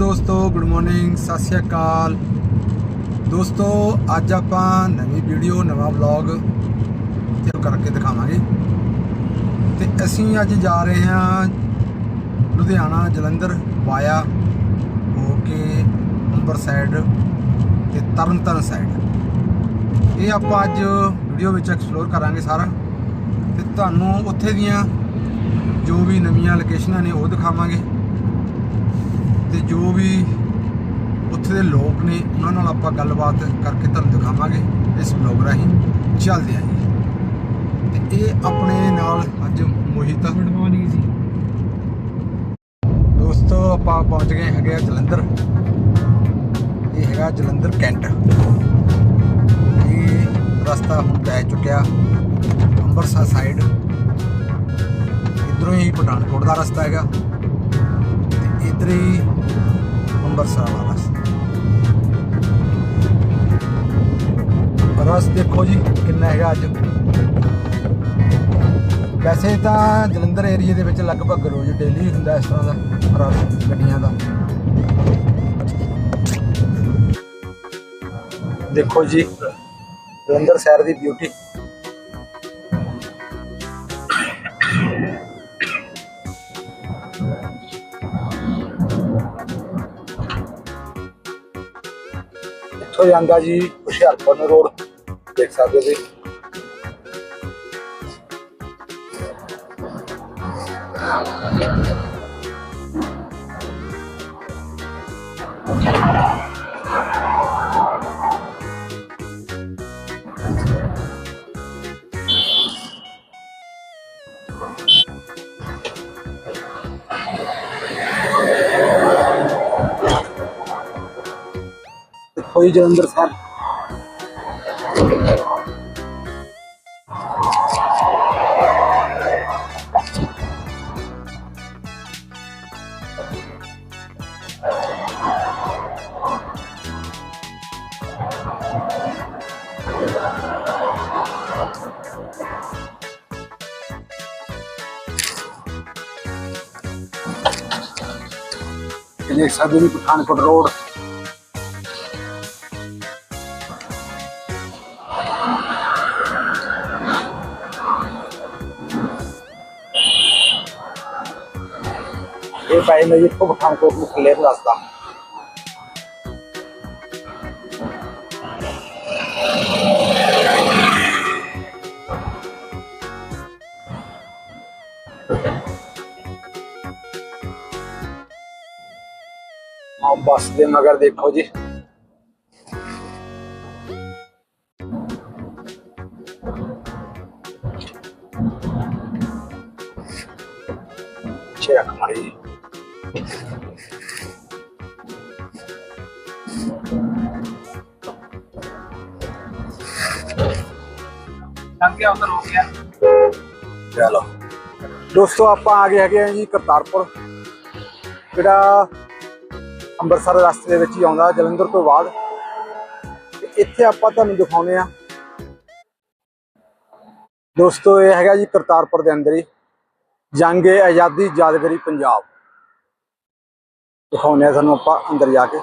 ਦੋਸਤੋ good morning ਸਤਿ ਸ਼੍ਰੀ ਅਕਾਲ। ਦੋਸਤੋ, ਅੱਜ ਆਪਾਂ ਨਵੀਂ ਵੀਡੀਓ ਨਵਾਂ ਵਲੌਗ ਤੇ ਕਰਕੇ ਦਿਖਾਵਾਂਗੇ। ਤੇ ਅਸੀਂ ਅੱਜ ਜਾ ਰਹੇ ਹਾਂ ਲੁਧਿਆਣਾ ਜਲੰਧਰ ਵਾਇਆ ਹੋ ਕੇ ਅੰਬਰ ਸਾਈਡ ਤੇ ਤਰਨਤਾਰਨ ਸਾਈਡ ਇਹ ਆਪਾਂ ਅੱਜ ਵੀਡੀਓ ਵਿੱਚ ਐਕਸਪਲੋਰ ਕਰਾਂਗੇ ਸਾਰਾ। ਤੇ ਤੁਹਾਨੂੰ ਉੱਥੇ ਦੀਆਂ ਜੋ ਵੀ ਨਵੀਆਂ ਲੋਕੇਸ਼ਨਾਂ ਨੇ ਉਹ ਦਿਖਾਵਾਂਗੇ। ਤੇ ਜੋ ਵੀ ਉੱਥੇ ਦੇ ਲੋਕ ਨੇ, ਉਹਨਾਂ ਨਾਲ ਆਪਾਂ ਗੱਲਬਾਤ ਕਰਕੇ ਤੁਹਾਨੂੰ ਦਿਖਾਵਾਂਗੇ ਇਸ ਬਲੌਗ ਰਾਹੀਂ। ਚੱਲਦੇ ਆਂ ਜੀ। ਤੇ ਇਹ ਆਪਣੇ ਨਾਲ ਅੱਜ ਮੋਹਿਤ ਗੁੱਡ ਜੀ ਦੋਸਤੋ, ਆਪਾਂ ਪਹੁੰਚ ਗਏ ਹੈਗੇ ਆ ਜਲੰਧਰ। ਇਹ ਹੈਗਾ ਜਲੰਧਰ ਕੈਂਟ। ਇਹ ਰਸਤਾ ਹੁਣ ਪੈ ਚੁੱਕਿਆ ਅੰਮ੍ਰਿਤਸਰ ਸਾਈਡ ਇਧਰੋਂ ਹੀ ਪਠਾਨਕੋਟ ਦਾ ਰਸਤਾ ਹੈਗਾ। ਤੇ ਇਧਰ ਵਾਲਾ ਰਸ ਦੇਖੋ ਜੀ, ਕਿੰਨਾ ਹੈਗਾ ਅੱਜ। ਵੈਸੇ ਤਾਂ ਜਲੰਧਰ ਏਰੀਆ ਦੇ ਵਿੱਚ ਲਗਭਗ ਰੋਜ਼ ਡੇਲੀ ਹੁੰਦਾ ਇਸ ਤਰ੍ਹਾਂ ਦਾ ਰਸ਼ ਗੱਡੀਆਂ ਦਾ। ਦੇਖੋ ਜੀ, ਜਲੰਧਰ ਸ਼ਹਿਰ ਦੀ ਬਿਊਟੀ ਇੱਥੋਂ ਜਾਂਦਾ ਜੀ ਹੁਸ਼ਿਆਰਪੁਰ ਨੂੰ ਰੋਡ ਦੇਖ ਸਕਦੇ ਹੋ ਜੀ। ਦੇਖੋ ਜੀ ਜਲੰਧਰ ਸਾਹਿਬ ਦੇਖ ਸਕਦੇ ਹੋ ਪਠਾਨਕੋਟ ਰੋਡ ਇਹ ਪਾਈ ਮੈਂ ਇੱਥੋਂ ਪਠਾਨਕੋਟ ਨੂੰ ਥੱਲੇ ਨੂੰ ਰਸਤਾ ਆ ਬੱਸ ਦੇ ਮਗਰ ਲੰਘ ਗਿਆ, ਉਧਰ ਹੋ ਚਲੋ। ਦੋਸਤੋ, ਆਪਾਂ ਆ ਗਏ ਹੈਗੇ ਆ ਜੀ ਕਰਤਾਰਪੁਰ। ਜਿਹੜਾ ਅੰਮ੍ਰਿਤਸਰ ਰਸਤੇ ਦੇ ਵਿੱਚ ਹੀ ਆਉਂਦਾ, ਜਲੰਧਰ ਤੋਂ ਬਾਅਦ। ਤੇ ਇੱਥੇ ਆਪਾਂ ਤੁਹਾਨੂੰ ਦਿਖਾਉਨੇ ਆ ਦੋਸਤੋ, ਇਹ ਹੈਗਾ ਜੀ ਕਰਤਾਰਪੁਰ ਦੇ ਅੰਦਰ ਹੀ। ਜੰਗ ਏ ਆਜ਼ਾਦੀ, ਯਾਦਗਰੀ ਪੰਜਾਬ। ਦਿਖਾਉਨੇ ਆ ਤੁਹਾਨੂੰ ਆਪਾਂ ਅੰਦਰ ਜਾ ਕੇ।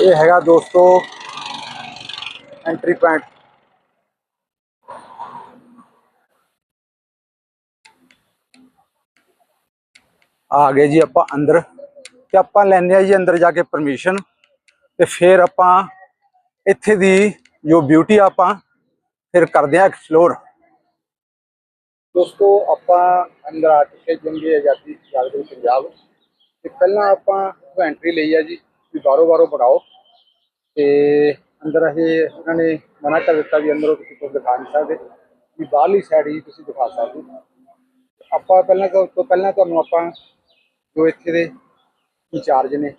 ਇਹ ਹੈਗਾ ਦੋਸਤੋ ਐਂਟਰੀ ਪੁਆਇੰਟ ਆ ਗਏ ਜੀ ਆਪਾਂ ਅੰਦਰ ਤੇ ਆਪਾਂ ਲੈਂਦੇ ਆ ਜੀ ਅੰਦਰ ਜਾ ਕੇ ਪਰਮਿਸ਼ਨ ਤੇ ਫਿਰ ਆਪਾਂ ਇੱਥੇ ਦੀ ਜੋ ਬਿਊਟੀ ਆਪਾਂ ਫਿਰ ਕਰਦੇ ਆ ਐਕਸਪਲੋਰ ਦੋਸਤੋ, ਆਪਾਂ ਅੰਦਰ ਆ ਚੁੱਕੇ ਜੰਗੇ ਆਜ਼ਾਦੀ ਜਾਗਰੂਕ ਪੰਜਾਬ। ਤੇ ਪਹਿਲਾਂ ਆਪਾਂ ਐਂਟਰੀ ਲਈ ਆ ਜੀ, ਵੀ ਬਾਰੋ ਬਾਰੋ ਬਣਾਓ। ਤੇ ਅੰਦਰ ਇਹ ਉਹਨਾਂ ਨੇ ਮਨਾ ਕਰ ਦਿੱਤਾ ਵੀ ਅੰਦਰੋਂ ਤੁਸੀਂ ਕੁਝ ਦਿਖਾ ਨਹੀਂ ਸਕਦੇ। ਵੀ ਬਾਹਰਲੀ ਸਾਈਡ ਹੀ ਤੁਸੀਂ ਦਿਖਾ ਸਕਦੇ। ਆਪਾਂ ਪਹਿਲਾਂ ਤੋਂ ਪਹਿਲਾਂ ਤੁਹਾਨੂੰ ਆਪਾਂ ਜੋ ਇੱਥੇ ਦੇ ਇੰਚਾਰਜ ਨੇ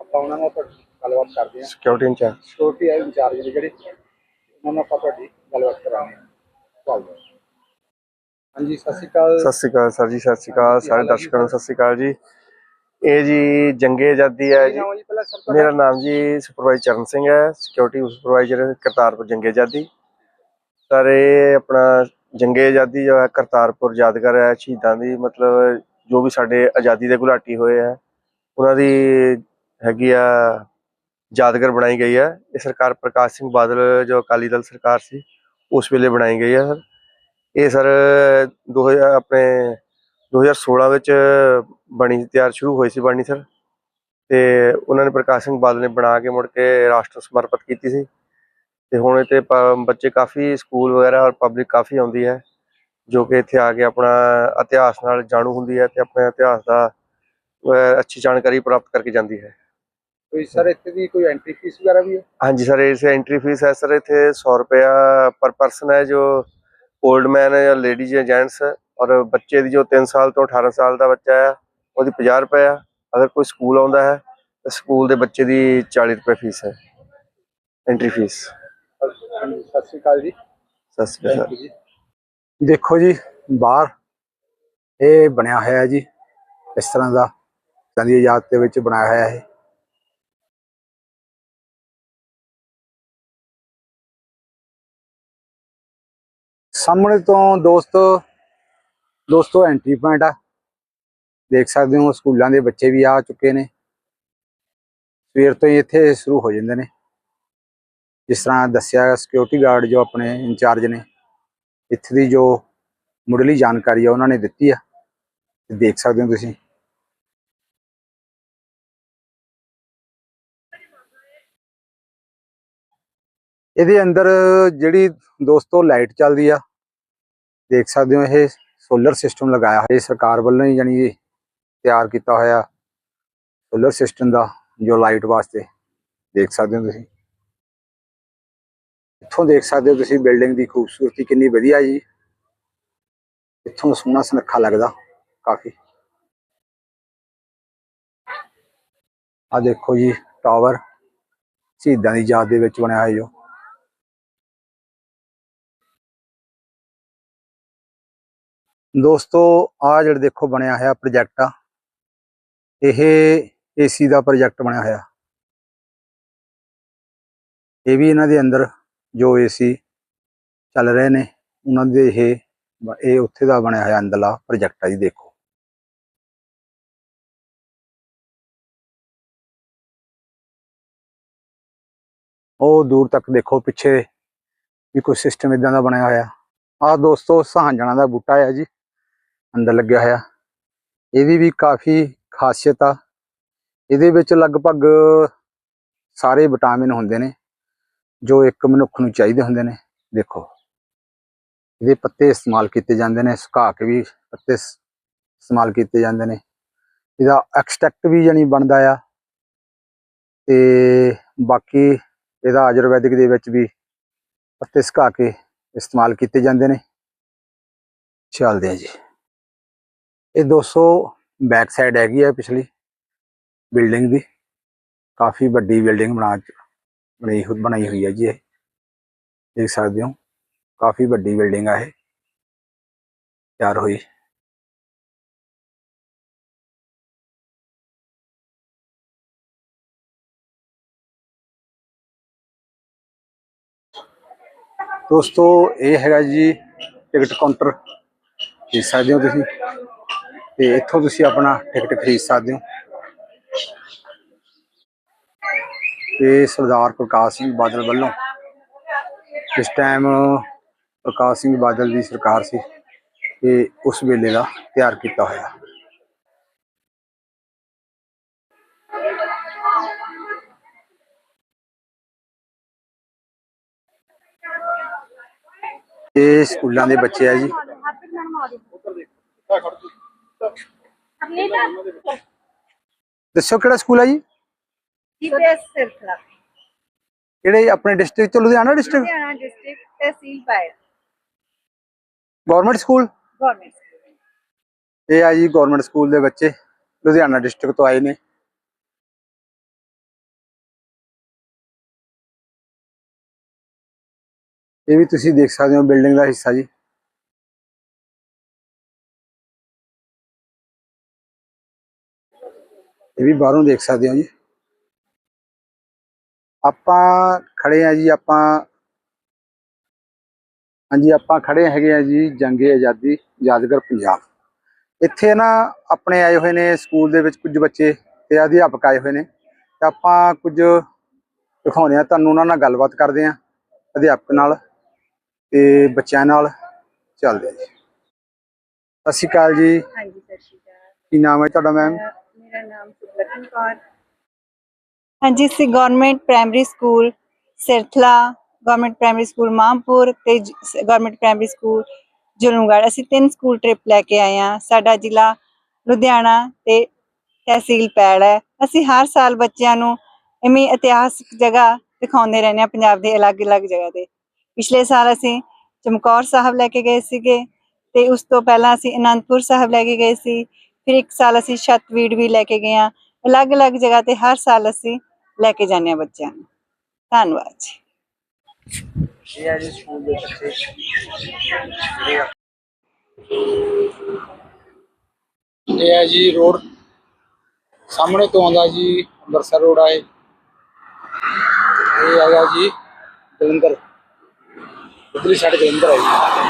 ਆਪਾਂ ਉਹਨਾਂ ਨਾਲ ਤੁਹਾਡੀ ਗੱਲਬਾਤ ਕਰਦੇ ਹਾਂ। ਸਿਕਿਉਰਿਟੀ ਇੰਚਾਰਜ ਸਿਕਿਉਰਿਟੀ ਹੈ ਇੰਚਾਰਜ ਨੇ ਜਿਹੜੇ ਉਹਨਾਂ ਨਾਲ ਆਪਾਂ ਤੁਹਾਡੀ ਗੱਲਬਾਤ ਕਰਾਂਗੇ। ਹਾਂ। ਹਾਂਜੀ ਸਤਿ ਸ਼੍ਰੀ ਅਕਾਲ। ਸਤਿ ਸ਼੍ਰੀ ਅਕਾਲ ਸਰ ਜੀ ਸਤਿ ਸ਼੍ਰੀ ਅਕਾਲ। ਸਾਰੇ ਦਰਸ਼ਕਾਂ ਨੂੰ ਸਤਿ ਸ਼੍ਰੀ ਅਕਾਲ ਜੀ। ਇਹ ਜੀ ਜੰਗੇ ਆਜ਼ਾਦੀ ਹੈ ਜੀ। ਮੇਰਾ ਨਾਮ ਜੀ ਸੁਪਰਵਾਈਜ਼ਰ ਚਰਨ ਸਿੰਘ ਹੈ ਸਿਕਿਉਰਿਟੀ ਸੁਪਰਵਾਈਜ਼ਰ ਕਰਤਾਰਪੁਰ ਜੰਗੇ ਆਜ਼ਾਦੀ। ਸਰ ਇਹ ਆਪਣਾ ਜੰਗੇ ਆਜ਼ਾਦੀ ਜੋ ਹੈ ਕਰਤਾਰਪੁਰ ਯਾਦਗਾਰ ਹੈ ਸ਼ਹੀਦਾਂ ਦੀ ਮਤਲਬ ਜੋ ਵੀ ਸਾਡੇ ਆਜ਼ਾਦੀ ਦੇ ਘੁਲਾਟੀ ਹੋਏ ਹੈ ਉਹਨਾਂ ਦੀ ਹੈਗੀ ਆ ਯਾਦਗਾਰ ਬਣਾਈ ਗਈ ਹੈ ਇਹ ਸਰਕਾਰ ਪ੍ਰਕਾਸ਼ ਸਿੰਘ ਬਾਦਲ ਜੋ ਅਕਾਲੀ ਦਲ ਸਰਕਾਰ ਸੀ, ਉਸ ਵੇਲੇ ਬਣਾਈ ਗਈ ਹੈ ਸਰ। ਇਹ ਸਰ 2000 ਆਪਣੇ 2016 ਵਿੱਚ ਬਣੀ, ਤਿਆਰ ਸ਼ੁਰੂ ਹੋਈ ਸੀ ਬਣਨੀ ਸਰ। ਤੇ ਉਹਨਾਂ ਨੇ ਪ੍ਰਕਾਸ਼ ਸਿੰਘ ਬਾਦਲ ਨੇ ਬਣਾ ਕੇ ਮੁੜ ਕੇ ਰਾਸ਼ਟਰ ਸਮਰਪਿਤ ਕੀਤੀ ਸੀ। ਤੇ ਹੁਣ ਇੱਥੇ ਪ- ਬੱਚੇ ਕਾਫੀ ਸਕੂਲ ਵਗੈਰਾ ਔਰ ਪਬਲਿਕ ਕਾਫੀ ਆਉਂਦੀ ਹੈ। ਜੋ ਕਿ ਇੱਥੇ ਆ ਕੇ ਆਪਣਾ ਇਤਿਹਾਸ ਨਾਲ ਜਾਣੂ ਹੁੰਦੀ ਹੈ ਤੇ ਆਪਣੇ ਇਤਿਹਾਸ ਦਾ ਅੱਛੀ ਜਾਣਕਾਰੀ ਪ੍ਰਾਪਤ ਕਰਕੇ ਜਾਂਦੀ ਹੈ। ਕੋਈ ਸਰ ਇੱਥੇ ਦੀ ਕੋਈ ਐਂਟਰੀ ਫੀਸ ਵਗੈਰਾ ਵੀ ਹੈ? ਹਾਂਜੀ ਸਰ ਇਸ ਐਂਟਰੀ ਫੀਸ ਹੈ ਸਰ ਇੱਥੇ 100 ਰੁਪਇਆ ਪਰ ਪਰਸਨ ਹੈ ਜੋ 올ਡ ਮੈਨ ਹੈ ਜਾਂ ਲੇਡੀਜ਼ ਜਾਂ ਜੈਂਟਸ ਔਰ ਬੱਚੇ ਦੀ ਜੋ 3 ਸਾਲ ਤੋਂ 18 ਸਾਲ ਦਾ ਬੱਚਾ ਹੈ ਉਹਦੀ 50 ਰੁਪਏ ਆ ਅਗਰ ਕੋਈ ਸਕੂਲ ਆਉਂਦਾ ਹੈ ਤਾਂ ਸਕੂਲ ਦੇ ਬੱਚੇ ਦੀ 40 ਰੁਪਏ ਫੀਸ ਹੈ ਐਂਟਰੀ ਫੀਸ ਸਤਿ ਸ਼੍ਰੀ ਅਕਾਲ ਜੀ। ਸਤਿ ਸ਼੍ਰੀ ਅਕਾਲ ਦੇਖੋ ਜੀ, ਬਾਹਰ ਇਹ ਬਣਿਆ ਹੋਇਆ ਹੈ ਜੀ, ਇਸ ਤਰ੍ਹਾਂ ਦਾ ਗਾਂਧੀ ਆਜ਼ਾਦ ਦੇ ਵਿੱਚ ਬਣਾਇਆ ਹੋਇਆ ਹੈ ਸਾਹਮਣੇ ਤੋਂ ਦੋਸਤੋ ਦੋਸਤੋ ਐਂਟਰੀ ਪੁਆਇੰਟ ਆ। ਦੇਖ ਸਕਦੇ ਹੋ, ਸਕੂਲਾਂ ਦੇ ਬੱਚੇ ਵੀ ਆ ਚੁੱਕੇ ਨੇ। ਸਵੇਰ ਤੋਂ ਹੀ ਇੱਥੇ ਸ਼ੁਰੂ ਹੋ ਜਾਂਦੇ ਨੇ। ਜਿਸ ਤਰ੍ਹਾਂ ਦੱਸਿਆ ਸਿਕਿਉਰਿਟੀ ਗਾਰਡ ਜੋ ਆਪਣੇ ਇੰਚਾਰਜ ਨੇ। ਇੱਥੇ ਦੀ ਜੋ ਮੁੱਢਲੀ ਜਾਣਕਾਰੀ ਆ, ਉਹਨਾਂ ਨੇ ਦਿੱਤੀ ਆ। ਦੇਖ ਸਕਦੇ ਹੋ ਤੁਸੀਂ। ਇਹਦੇ ਅੰਦਰ ਜਿਹੜੀ ਦੋਸਤੋ ਲਾਈਟ ਚੱਲਦੀ ਆ, ਦੇਖ ਸਕਦੇ ਹੋ ਇਹ ਸੋਲਰ ਸਿਸਟਮ ਲਗਾਇਆ ਹੋਇਆ, ਇਹ ਸਰਕਾਰ ਵੱਲੋਂ ਹੀ ਜਾਨੀ ਤਿਆਰ ਕੀਤਾ ਹੋਇਆ ਸੋਲਰ ਸਿਸਟਮ ਦਾ ਜੋ ਲਾਈਟ ਵਾਸਤੇ, ਦੇਖ ਸਕਦੇ ਹੋ ਤੁਸੀਂ। ਇੱਥੋਂ ਦੇਖ ਸਕਦੇ ਹੋ ਤੁਸੀਂ ਬਿਲਡਿੰਗ ਦੀ ਖੂਬਸੂਰਤੀ ਕਿੰਨੀ ਵਧੀਆ ਜੀ। ਇੱਥੋਂ ਸੋਹਣਾ ਸੁਨੱਖਾ ਲੱਗਦਾ ਕਾਫੀ। ਆ ਦੇਖੋ ਜੀ, ਟਾਵਰ ਸ਼ਹੀਦਾਂ ਦੀ ਯਾਦ ਦੇ ਵਿੱਚ ਬਣਿਆ ਹੋਇਆ। ਜੋ ਦੋਸਤੋ ਆ ਜਿਹੜਾ ਦੇਖੋ ਬਣਿਆ ਹੋਇਆ ਪ੍ਰੋਜੈਕਟ ਆ, ਇਹ ਏਸੀ ਦਾ ਪ੍ਰੋਜੈਕਟ ਬਣਿਆ ਹੋਇਆ। ਇਹ ਵੀ ਇਹਨਾਂ ਦੇ ਅੰਦਰ ਜੋ ਏਸੀ ਚੱਲ ਰਹੇ ਨੇ, ਉਹਨਾਂ ਦੇ ਇਹ ਬ- ਇਹ ਉੱਥੇ ਦਾ ਬਣਿਆ ਹੋਇਆ ਅੰਦਰਲਾ ਪ੍ਰੋਜੈਕਟ ਆ ਜੀ, ਦੇਖੋ। ਉਹ ਦੂਰ ਤੱਕ ਦੇਖੋ, ਪਿੱਛੇ ਵੀ ਕੋਈ ਸਿਸਟਮ ਇਦਾਂ ਦਾ ਬਣਿਆ ਹੋਇਆ। ਆਹ ਦੋਸਤੋ ਸਹਾਂਜਣਾ ਦਾ ਬੂਟਾ ਆ ਜੀ, ਅੰਦਰ ਲੱਗਿਆ ਹੋਇਆ। ਇਹਦੀ ਵੀ ਕਾਫੀ ਖਾਸੀਅਤ ਆ। ਇਹਦੇ ਵਿੱਚ ਲਗਭਗ ਸਾਰੇ ਵਿਟਾਮਿਨ ਹੁੰਦੇ ਨੇ। ਜੋ ਇੱਕ ਮਨੁੱਖ ਨੂੰ ਚਾਹੀਦੇ ਹੁੰਦੇ ਨੇ, ਦੇਖੋ। ਇਹਦੇ ਪੱਤੇ ਇਸਤੇਮਾਲ ਕੀਤੇ ਜਾਂਦੇ ਨੇ, ਸੁਕਾ ਕੇ ਵੀ ਪੱਤੇ ਇਸਤੇਮਾਲ ਕੀਤੇ ਜਾਂਦੇ ਨੇ। ਇਹਦਾ ਐਕਸਟ੍ਰੈਕਟ ਵੀ ਜਾਨੀ ਬਣਦਾ ਆ। ਤੇ ਬਾਕੀ ਇਹਦਾ ਆਯੁਰਵੈਦਿਕ ਦੇ ਵਿੱਚ ਵੀ ਪੱਤੇ ਸੁਕਾ ਕੇ ਇਸਤੇਮਾਲ ਕੀਤੇ ਜਾਂਦੇ ਨੇ। ਚੱਲਦੇ ਆ ਜੀ। ਇਹ 200 ਬੈਕ ਸਾਈਡ ਹੈਗੀ ਆ ਪਿਛਲੀ ਬਿਲਡਿੰਗ ਦੀ। ਕਾਫੀ ਵੱਡੀ ਬਿਲਡਿੰਗ ਬਣਾ ਚ- ਬਣੀ ਹੋਈ ਬਣਾਈ ਹੋਈ ਹੈ ਜੀ ਇਹ ਦੇਖ ਸਕਦੇ ਹੋ ਕਾਫੀ ਵੱਡੀ ਬਿਲਡਿੰਗ ਆ ਇਹ ਤਿਆਰ ਹੋਈ ਦੋਸਤੋ ਇਹ ਹੈਗਾ ਜੀ ਟਿਕਟ ਕਾਊਂਟਰ ਦੇਖ ਸਕਦੇ ਹੋ ਤੁਸੀਂ ਤੇ ਇੱਥੋਂ ਤੁਸੀਂ ਆਪਣਾ ਟਿਕਟ ਖਰੀਦ ਸਕਦੇ ਹੋ ਇਹ ਸਰਦਾਰ ਪ੍ਰਕਾਸ਼ ਸਿੰਘ ਬਾਦਲ ਵੱਲੋਂ ਇਸ ਟਾਈਮ ਪ੍ਰਕਾਸ਼ ਸਿੰਘ ਬਾਦਲ ਦੀ ਸਰਕਾਰ ਸੀ ਤੇ ਉਸ ਵੇਲੇ ਦਾ ਤਿਆਰ ਕੀਤਾ ਹੋਇਆ। ਇਹ ਸਕੂਲਾਂ ਦੇ ਬੱਚੇ ਆ ਜੀ। ਦੱਸੋ ਕਿਹੜਾ ਸਕੂਲ ਆ ਜੀ? ਸੀਪੀਐਸ ਸਿਰਖਲਾ ਕਿਹੜੇ ਆਪਣੇ ਡਿਸਟ੍ਰਿਕਟ ਚ Ludhiana district Ludhiana district tehsil Payal government school government ਇਹ ਆ ਜੀ ਗਵਰਨਮੈਂਟ ਸਕੂਲ ਦੇ ਬੱਚੇ ਲੁਧਿਆਣਾ ਡਿਸਟ੍ਰਿਕਟ ਤੋਂ ਆਏ ਨੇ। ਇਹ ਵੀ ਤੁਸੀਂ ਦੇਖ ਸਕਦੇ ਹੋ ਬਿਲਡਿੰਗ ਦਾ ਹਿੱਸਾ ਜੀ। ਇਹ ਵੀ ਬਾਹਰੋਂ ਦੇਖ ਸਕਦੇ ਹੋ ਜੀ। ਆਪਾਂ ਖੜੇ ਆ ਜੀ ਆਪਾਂ ਹਾਂਜੀ ਆਪਾਂ ਖੜੇ ਹੈਗੇ ਆ ਜੀ ਜੰਗੇ ਆਜ਼ਾਦੀ ਯਾਦਗਾਰ ਪੰਜਾਬ। ਇੱਥੇ ਨਾ ਆਪਣੇ ਆਏ ਹੋਏ ਨੇ ਸਕੂਲ ਦੇ ਵਿੱਚ ਕੁਝ ਬੱਚੇ ਤੇ ਅਧਿਆਪਕ ਆਏ ਹੋਏ ਨੇ। ਤੇ ਆਪਾਂ ਕੁਝ ਦਿਖਾਉਂਦੇ ਆ ਤੁਹਾਨੂੰ ਉਹਨਾਂ ਨਾਲ ਗੱਲਬਾਤ ਕਰਦੇ ਆ ਅਧਿਆਪਕ ਨਾਲ ਤੇ ਬੱਚਿਆਂ ਨਾਲ ਚੱਲਦੇ ਆ ਜੀ। ਸਤਿ ਸ਼੍ਰੀ ਅਕਾਲ ਜੀ। ਹਾਂਜੀ ਸਤਿ ਸ਼੍ਰੀ ਅਕਾਲ। ਕੀ ਨਾਮ ਹੈ ਤੁਹਾਡਾ ਮੈਮ ਮੇਰਾ ਨਾਮ ਸੁਲੱਖਣ ਕੌਰ। ਹਾਂਜੀ ਅਸੀਂ government primary school Sirthala government primary school Mampur ਤੇ ਗਵਰਨਮੈਂਟ ਪ੍ਰਾਇਮਰੀ ਸਕੂਲ ਜੁਲਮਗੜ੍ਹ ਅਸੀਂ ਤਿੰਨ ਸਕੂਲ ਟ੍ਰਿਪ ਲੈ ਕੇ ਆਏ ਹਾਂ। ਸਾਡਾ ਜ਼ਿਲ੍ਹਾ ਲੁਧਿਆਣਾ ਤੇ ਤਹਿਸੀਲ ਪੈੜ ਹੈ। ਅਸੀਂ ਹਰ ਸਾਲ ਬੱਚਿਆਂ ਨੂੰ ਇਵੇਂ ਇਤਿਹਾਸਕ ਜਗ੍ਹਾ ਦਿਖਾਉਂਦੇ ਰਹਿੰਦੇ ਹਾਂ, ਪੰਜਾਬ ਦੇ ਅਲੱਗ-ਅਲੱਗ ਜਗ੍ਹਾ 'ਤੇ। ਪਿਛਲੇ ਸਾਲ ਅਸੀਂ ਚਮਕੌਰ ਸਾਹਿਬ ਲੈ ਕੇ ਗਏ ਸੀਗੇ ਤੇ ਉਸ ਤੋਂ ਪਹਿਲਾਂ ਅਸੀਂ ਅਨੰਦਪੁਰ ਸਾਹਿਬ ਲੈ ਕੇ ਗਏ ਸੀ। ਫਿਰ ਇੱਕ ਸਾਲ ਅਸੀਂ ਛਤਵੀੜ ਵੀ ਲੈ ਕੇ ਗਏ ਹਾਂ। ਅਲੱਗ-ਅਲੱਗ ਜਗ੍ਹਾ ਤੇ ਹਰ ਸਾਲ ਅਸੀਂ ਲੈ ਕੇ ਜਾਂਦੇ ਹਾਂ ਬੱਚਿਆਂ ਨੂੰ। ਧੰਨਵਾਦ ਜੀ। ਇਹ ਹੈ ਜੀ ਸਕੂਲ ਦੇ ਬੱਚੇ। ਇਹ ਹੈ ਜੀ ਰੋਡ। ਸਾਹਮਣੇ ਤੋਂ ਆਉਂਦਾ ਜੀ ਅੰਮ੍ਰਿਤਸਰ ਰੋਡ ਆਏ। ਇਹ ਹੈਗਾ ਜੀ ਜਲੰਧਰ। ਉਧਰਲੀ ਸਾਈਡ ਜਲੰਧਰ ਹੈ ਜੀ